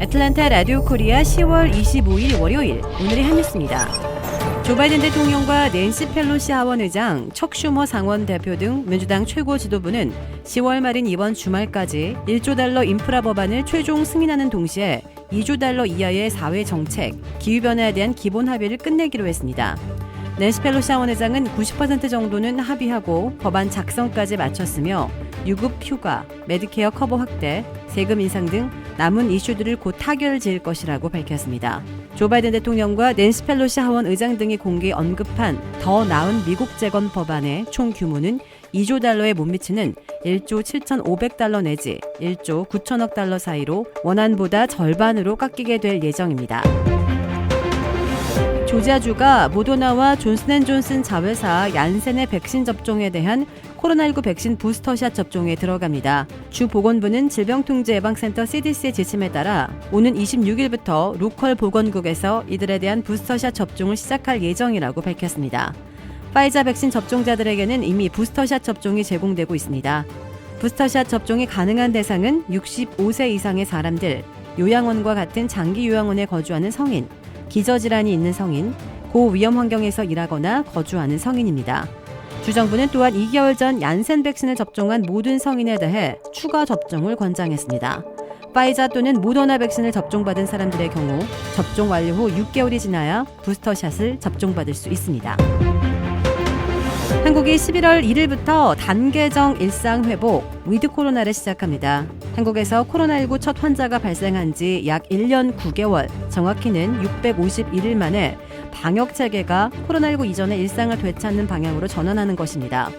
애틀란타 라디오 코리아 10월 25일 월요일 오늘의 한 뉴스입니다. 조 바이든 대통령과 낸시 펠로시 하원 의장, 척 슈머 상원 대표 등 민주당 최고 지도부는 10월 말인 이번 주말까지 1조 달러 인프라 법안을 최종 승인하는 동시에 2조 달러 이하의 사회 정책, 기후 변화에 대한 기본 합의를 끝내기로 했습니다. 낸시 펠로시 하원 의장은 90% 정도는 합의하고 법안 작성까지 마쳤으며 유급 휴가, 메디케어 커버 확대, 세금 인상 등 남은 이슈들을 곧 타결 지을 것이라고 밝혔습니다. 조 바이든 대통령과 낸시 펠로시 하원 의장 등이 공개 언급한 더 나은 미국 재건 법안의 총 규모는 2조 달러에 못 미치는 1조 7,500달러 내지 1조 9천억 달러 사이로 원안보다 절반으로 깎이게 될 예정입니다. 조지아주가 모더나와 존슨앤존슨 자회사 얀센의 백신 접종에 대한 코로나19 백신 부스터샷 접종에 들어갑니다. 주 보건부는 질병통제예방센터 CDC의 지침에 따라 오는 26일부터 로컬 보건국에서 이들에 대한 부스터샷 접종을 시작할 예정이라고 밝혔습니다. 파이자 백신 접종자들에게는 이미 부스터샷 접종이 제공되고 있습니다. 부스터샷 접종이 가능한 대상은 65세 이상의 사람들, 요양원과 같은 장기 요양원에 거주하는 성인, 기저질환이 있는 성인, 고위험 환경에서 일하거나 거주하는 성인입니다. 주정부는 또한 2개월 전 얀센 백신을 접종한 모든 성인에 대해 추가 접종을 권장했습니다. 파이자 또는 모더나 백신을 접종받은 사람들의 경우 접종 완료 후 6개월이 지나야 부스터샷을 접종받을 수 있습니다. 한국이 11월 1일부터 단계정 일상 회복 위드 코로나를 시작합니다. 한국에서 코로나19 첫 환자가 발생한 지 약 1년 9개월, 정확히는 651일 만에 방역 체계가 코로나19 이전의 일상을 되찾는 방향으로 전환하는 것입니다.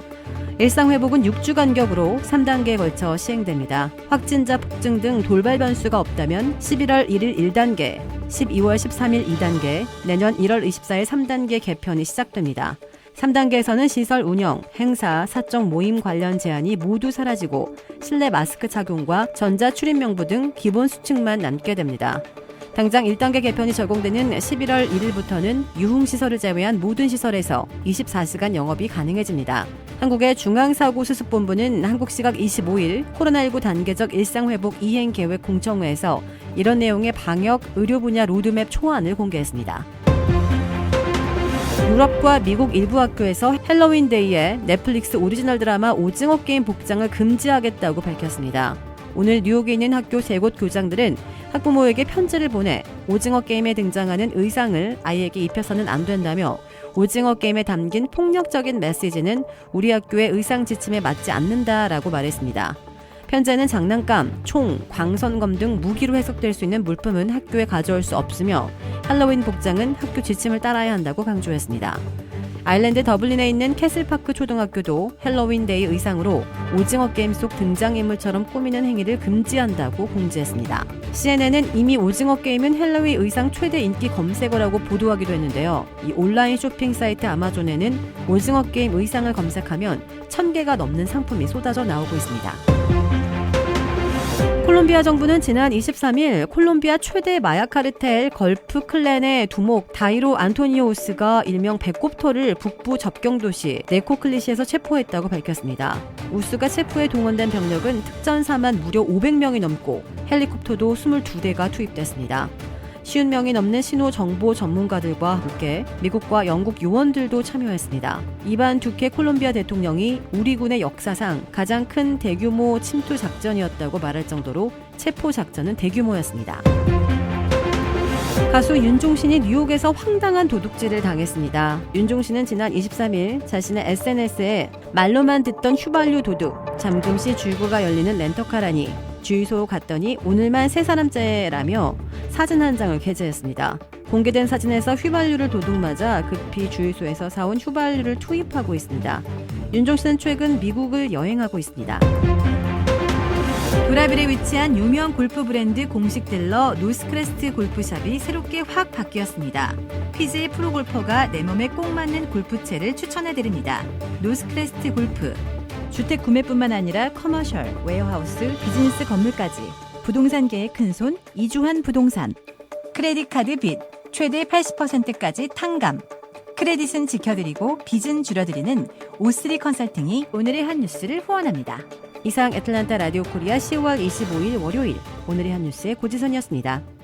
일상 회복은 6주 간격으로 3단계에 걸쳐 시행됩니다. 확진자 폭증 등 돌발 변수가 없다면 11월 1일 1단계, 12월 13일 2단계, 내년 1월 24일 3단계 개편이 시작됩니다. 3단계에서는 시설 운영, 행사, 사적 모임 관련 제한이 모두 사라지고 실내 마스크 착용과 전자 출입 명부 등 기본 수칙만 남게 됩니다. 당장 1단계 개편이 적용되는 11월 1일부터는 유흥시설을 제외한 모든 시설에서 24시간 영업이 가능해집니다. 한국의 중앙사고수습본부는 한국시각 25일 코로나19 단계적 일상회복 이행 계획 공청회에서 이런 내용의 방역, 의료 분야 로드맵 초안을 공개했습니다. 유럽과 미국 일부 학교에서 헬로윈 데이에 넷플릭스 오리지널 드라마 오징어 게임 복장을 금지하겠다고 밝혔습니다. 오늘 뉴욕에 있는 학교 세곳 교장들은 학부모에게 편지를 보내 오징어 게임에 등장하는 의상을 아이에게 입혀서는 안 된다며 오징어 게임에 담긴 폭력적인 메시지는 우리 학교의 의상 지침에 맞지 않는다라고 말했습니다. 편지에는 장난감, 총, 광선검 등 무기로 해석될 수 있는 물품은 학교에 가져올 수 없으며 할로윈 복장은 학교 지침을 따라야 한다고 강조했습니다. 아일랜드 더블린에 있는 캐슬파크 초등학교도 헬로윈데이 의상으로 오징어 게임 속 등장인물처럼 꾸미는 행위를 금지한다고 공지했습니다. CNN은 이미 오징어 게임은 헬로윈 의상 최대 인기 검색어라고 보도하기도 했는데요. 이 온라인 쇼핑 사이트 아마존에는 오징어 게임 의상을 검색하면 1000개가 넘는 상품이 쏟아져 나오고 있습니다. 콜롬비아 정부는 지난 23일 콜롬비아 최대 마약 카르텔 걸프 클랜의 두목 다이로 안토니오우스가 일명 배꼽토를 북부 접경 도시 네코클리시에서 체포했다고 밝혔습니다. 우스가 체포에 동원된 병력은 특전사만 무려 500명이 넘고 헬리콥터도 22대가 투입됐습니다. 50명이 넘는 신호 정보 전문가들과 함께 미국과 영국 요원들도 참여했습니다. 이반 두케 콜롬비아 대통령이 우리 군의 역사상 가장 큰 대규모 침투 작전이었다고 말할 정도로 체포 작전은 대규모였습니다. 가수 윤종신이 뉴욕에서 황당한 도둑질을 당했습니다. 윤종신은 지난 23일 자신의 SNS에 말로만 듣던 휘발유 도둑, 잠금 시 출구가 열리는 렌터카라니 주유소 갔더니 오늘만 세 사람째라며 사진 한 장을 게재했습니다. 공개된 사진에서 휘발유를 도둑맞아 급히 주유소에서 사온 휘발유를 투입하고 있습니다. 윤종신은 최근 미국을 여행하고 있습니다. 도라빌에 위치한 유명 골프 브랜드 공식 딜러 노스크레스트 골프샵이 새롭게 확 바뀌었습니다. 퀴즈의 프로골퍼가 내 몸에 꼭 맞는 골프채를 추천해드립니다. 노스크레스트 골프. 주택 구매뿐만 아니라 커머셜, 웨어하우스, 비즈니스 건물까지 부동산계의 큰손 이주한 부동산. 크레딧 카드 빚 최대 80%까지 탕감. 크레딧은 지켜드리고 빚은 줄여드리는 오스리 컨설팅이 오늘의 한 뉴스를 후원합니다. 이상 애틀란타 라디오 코리아 10월 25일 월요일 오늘의 한 뉴스의 고지선이었습니다.